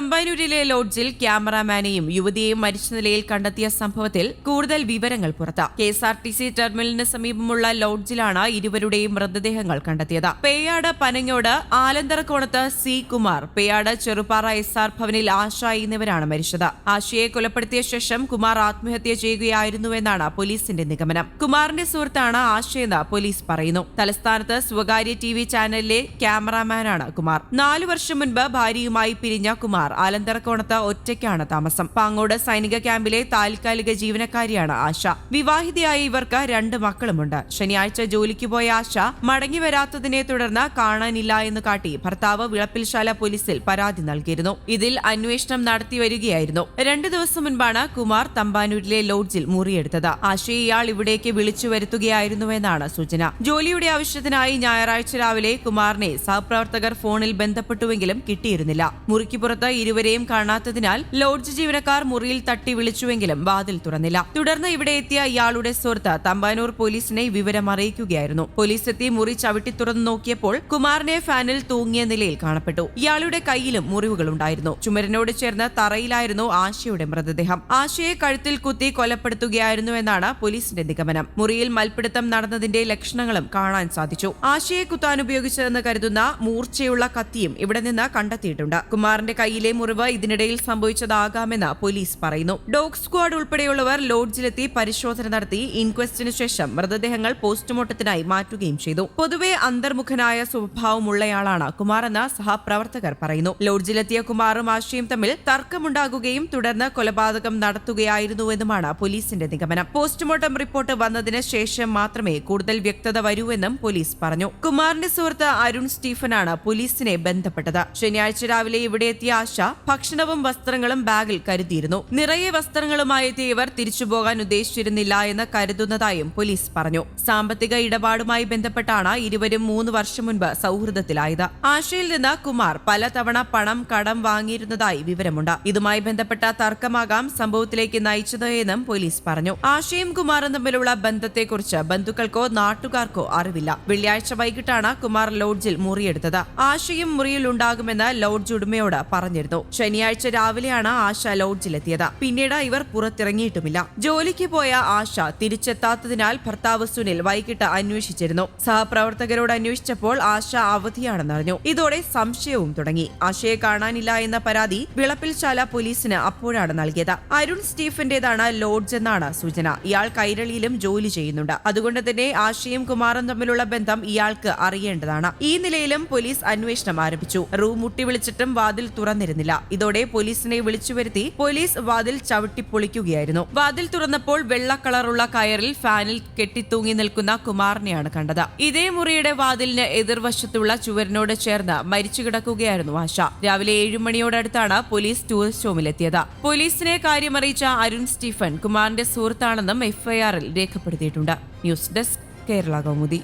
തമ്പാനൂരിലെ ലോഡ്ജിൽ ക്യാമറാമാനെയും യുവതിയെയും മരിച്ച നിലയിൽ കണ്ടെത്തിയ സംഭവത്തിൽ കൂടുതൽ വിവരങ്ങൾ പുറത്ത്. K S R T C ടെർമിനലിന് സമീപമുള്ള ലോഡ്ജിലാണ് ഇരുവരുടെയും മൃതദേഹങ്ങൾ കണ്ടെത്തിയത്. Peyad Panangode ആലന്തറക്കോണത്ത് C Kumar Peyad Cherupara S R ഭവനിൽ ആശ എന്നിവരാണ് മരിച്ചത്. ആശയെ കൊലപ്പെടുത്തിയ ശേഷം കുമാർ ആത്മഹത്യ ചെയ്യുകയായിരുന്നുവെന്നാണ് പോലീസിന്റെ നിഗമനം. കുമാറിന്റെ സുഹൃത്താണ് ആശയെന്ന് പോലീസ് പറയുന്നു. തലസ്ഥാനത്ത് സ്വകാര്യ ടി വി ചാനലിലെ ക്യാമറാമാനാണ് കുമാർ. നാലു വർഷം മുൻപ് ഭാര്യയുമായി പിരിഞ്ഞ കുമാർ ആലന്തറക്കോണത്ത് ഒറ്റയ്ക്കാണ് താമസം. പാങ്ങോട് സൈനിക ക്യാമ്പിലെ താൽക്കാലിക ജീവനക്കാരിയാണ് ആശ. വിവാഹിതയായ ഇവർക്ക് രണ്ട് മക്കളുമുണ്ട്. ശനിയാഴ്ച ജോലിക്ക് പോയ ആശ മടങ്ങി വരാത്തതിനെ തുടർന്ന് കാണാനില്ല എന്ന് കാട്ടി ഭർത്താവ് വിളപ്പിൽശാല പോലീസിൽ പരാതി നൽകിയിരുന്നു. ഇതിൽ അന്വേഷണം നടത്തി വരികയായിരുന്നു. രണ്ടു ദിവസം മുൻപാണ് കുമാർ തമ്പാനൂരിലെ ലോഡ്ജിൽ മുറിയെടുത്തത്. ആശയെ ഇയാൾ ഇവിടേക്ക് വിളിച്ചു വരുത്തുകയായിരുന്നുവെന്നാണ് സൂചന. ജോലിയുടെ ആവശ്യത്തിനായി ഞായറാഴ്ച രാവിലെ കുമാറിനെ സഹപ്രവർത്തകർ ഫോണിൽ ബന്ധപ്പെട്ടുവെങ്കിലും കിട്ടിയിരുന്നില്ല. മുറിക്ക് പുറത്ത് ഇരുവരെയും കാണാത്തതിനാൽ ലോഡ്ജ് ജീവനക്കാർ മുറിയിൽ തട്ടി വിളിച്ചുവെങ്കിലും വാതിൽ തുറന്നില്ല. തുടർന്ന് ഇവിടെ എത്തിയ ഇയാളുടെ സുഹൃത്ത് തമ്പാനൂർ പോലീസിനെ വിവരം അറിയിക്കുകയായിരുന്നു. പോലീസ് എത്തി മുറി ചവിട്ടി തുറന്നു നോക്കിയപ്പോൾ കുമാറിനെ ഫാനിൽ തൂങ്ങിയ നിലയിൽ കാണപ്പെട്ടു. ഇയാളുടെ കയ്യിലും മുറിവുകളുണ്ടായിരുന്നു. ചുമരനോട് ചേർന്ന് തറയിലായിരുന്നു ആശയുടെ മൃതദേഹം. ആശയെ കഴുത്തിൽ കുത്തി കൊലപ്പെടുത്തുകയായിരുന്നു എന്നാണ് പോലീസിന്റെ നിഗമനം. മുറിയിൽ മൽപിടുത്തം നടന്നതിന്റെ ലക്ഷണങ്ങളും കാണാൻ സാധിച്ചു. ആശയെ കുത്താൻ ഉപയോഗിച്ചതെന്ന് കരുതുന്ന മൂർച്ചയുള്ള കത്തിയും ഇവിടെ നിന്ന് കണ്ടെത്തിയിട്ടുണ്ട്. കുമാറിന്റെ കയ്യിലെ മുറിവ് ഇതിനിടയിൽ സംഭവിച്ചതാകാമെന്ന് പോലീസ് പറയുന്നു. ഡോഗ് സ്ക്വാഡ് ഉൾപ്പെടെയുള്ളവർ ലോഡ്ജിലെത്തി പരിശോധന നടത്തി ഇൻക്വസ്റ്റിന് ശേഷം മൃതദേഹങ്ങൾ പോസ്റ്റ്മോർട്ടത്തിനായി മാറ്റുകയും ചെയ്തു. പൊതുവെ അന്തർമുഖനായ സ്വഭാവമുള്ളയാളാണ് കുമാർ എന്ന സഹപ്രവർത്തകർ പറയുന്നു. ലോഡ്ജിലെത്തിയ കുമാറും ആശയും തമ്മിൽ തർക്കമുണ്ടാകുകയും തുടർന്ന് കൊലപാതകം നടത്തുകയായിരുന്നുവെന്നുമാണ് പോലീസിന്റെ നിഗമനം. പോസ്റ്റ്മോർട്ടം റിപ്പോർട്ട് വന്നതിന് ശേഷം മാത്രമേ കൂടുതൽ വ്യക്തത വരൂവെന്നും പോലീസ് പറഞ്ഞു. കുമാറിന്റെ സുഹൃത്ത് അരുൺ സ്റ്റീഫനാണ് പോലീസിനെ ബന്ധപ്പെട്ടത്. ശനിയാഴ്ച രാവിലെ ഇവിടെ എത്തിയ ആശ ഭക്ഷണവും വസ്ത്രങ്ങളും ബാഗിൽ കരുതിയിരുന്നു. നിറയെ വസ്ത്രങ്ങളുമായി എത്തിയ ഇവർ തിരിച്ചുപോകാൻ ഉദ്ദേശിച്ചിരുന്നില്ല എന്ന് കരുതുന്നതായും പോലീസ് പറഞ്ഞു. സാമ്പത്തിക ഇടപാടുമായി ബന്ധപ്പെട്ടാണ് ഇരുവരും മൂന്ന് വർഷം മുൻപ് സൗഹൃദത്തിലായത്. ആശയിൽ നിന്ന് കുമാർ പലതവണ പണം കടം വാങ്ങിയിരുന്നതായി വിവരമുണ്ട്. ഇതുമായി ബന്ധപ്പെട്ട തർക്കമാകാം സംഭവത്തിലേക്ക് നയിച്ചത് എന്നും പോലീസ് പറഞ്ഞു. ആശയും കുമാറും തമ്മിലുള്ള ബന്ധത്തെക്കുറിച്ച് ബന്ധുക്കൾക്കോ നാട്ടുകാർക്കോ അറിവില്ല. വെള്ളിയാഴ്ച വൈകിട്ടാണ് കുമാർ ലോഡ്ജിൽ മുറിയെടുത്തത്. ആശയും മുറിയിൽ ഉണ്ടാകുമെന്ന് ലോഡ്ജ് ഉടമയോട് പറഞ്ഞിരുന്നു. ശനിയാഴ്ച രാവിലെയാണ് ആശ ലോഡ്ജിലെത്തിയത്. പിന്നീട് ഇവർ പുറത്തിറങ്ങിയിട്ടുമില്ല. ജോലിക്ക് പോയ ആശ തിരിച്ചെത്താത്തതിനാൽ ഭർത്താവ് സുനിൽ വൈകിട്ട് അന്വേഷിച്ചിരുന്നു. സഹപ്രവർത്തകരോട് അന്വേഷിച്ചപ്പോൾ ആശ അവധിയാണെന്നറിഞ്ഞു ഇതോടെ സംശയവും തുടങ്ങി. ആശയെ കാണാനില്ല എന്ന പരാതി വിളപ്പിൽശാല പോലീസിന് അപ്പോഴാണ് നൽകിയത്. അരുൺ സ്റ്റീഫന്റേതാണ് ലോഡ്ജ് എന്നാണ് സൂചന. ഇയാൾ കൈരളിയിലും ജോലി ചെയ്യുന്നുണ്ട്. അതുകൊണ്ട് തന്നെ ആശയും കുമാറും തമ്മിലുള്ള ബന്ധം ഇയാൾക്ക് അറിയേണ്ടതാണ്. ഈ നിലയിലും പോലീസ് അന്വേഷണം ആരംഭിച്ചു. റൂം മുട്ടി വിളിച്ചിട്ടും വാതിൽ തുറന്നിരുന്നില്ല ഇതോടെ പോലീസിനെ വിളിച്ചു വരുത്തി പോലീസ് വാതിൽ ചവിട്ടി പൊളിക്കുകയായിരുന്നു. വാതിൽ തുറന്നപ്പോൾ വെള്ള കളറുള്ള കയറിൽ ഫാനിൽ കെട്ടിത്തൂങ്ങി നിൽക്കുന്ന കുമാറിനെയാണ് കണ്ടത്. ഇതേ മുറിയുടെ വാതിലിന് എതിർവശത്തുള്ള ചുവരിനോട് ചേർന്ന് മരിച്ചു കിടക്കുകയായിരുന്നു ആശ. രാവിലെ ഏഴുമണിയോടടുത്താണ് പോലീസ് ടൂറിസ്റ്റ് ഹോമിലെത്തിയത്. പോലീസിനെ കാര്യമറിയിച്ച അരുൺ സ്റ്റീഫൻ കുമാറിന്റെ സുഹൃത്താണെന്നും എഫ്ഐആറിൽ രേഖപ്പെടുത്തിയിട്ടുണ്ട്. News desk Kerala Kaumudi.